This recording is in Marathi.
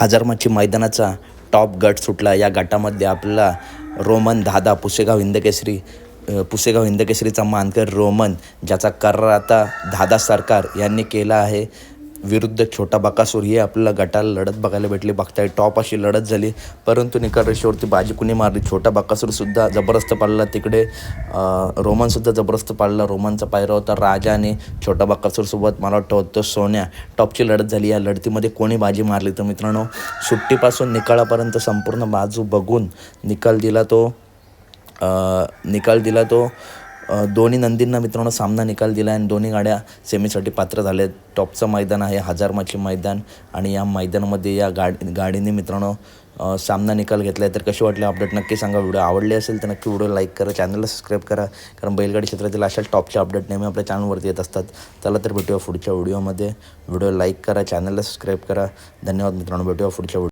हजारमाची मैदानाचा टॉप गट सुटला. या गटामध्ये आपला रोमन दादा पुसेगाव हिंदकेसरी पुसेगाव हिंदकेसरीचा मानकर रोमन ज्याचा करार आता दादा सरकार यांनी केला आहे. विरुद्ध छोटा बकासूर हे आपल्याला गटाला लढत बघायला भेटली. बघताय टॉप अशी लढत झाली. परंतु निकाल रेषेवरती बाजी कुणी मारली? छोटा बकासूरसुद्धा जबरदस्त पाळला तिकडे रोमनसुद्धा जबरदस्त पाळला रोमनचा पायरा होता राजा आणि छोटा बकासूरसोबत मला वाटतं होतं सोन्या. टॉपची लढत झाली. या लढतीमध्ये कोणी बाजी मारली? तर मित्रांनो सुट्टीपासून निकालापर्यंत संपूर्ण बाजू बघून निकाल दिला तो निकाल दिला तो दोन्ही नंदींना मित्रांनो सामना निकाल दिला आणि दोन्ही गाड्या सेमीसाठी पात्र झाले टॉपचं मैदान आहे हजारमाची मैदान आणि या मैदानामध्ये या गाडी गाडीने मित्रांनो सामना निकाल घेतला आहे तर कशी वाटली अपडेट नक्की सांगा. व्हिडिओ आवडले असेल तर नक्की व्हिडिओ लाईक करा चॅनलला सबस्क्राईब करा. कारण बैलगाडी क्षेत्रातील अशा टॉपचे अपडेट नेहमी आपल्या चॅनलवरती येत असतात. चला तर भेटूया पुढच्या व्हिडिओमध्ये. व्हिडिओ लाईक करा चॅनलला सबस्क्राईब करा. धन्यवाद मित्रांनो. भेटूया पुढच्या व्हिडिओ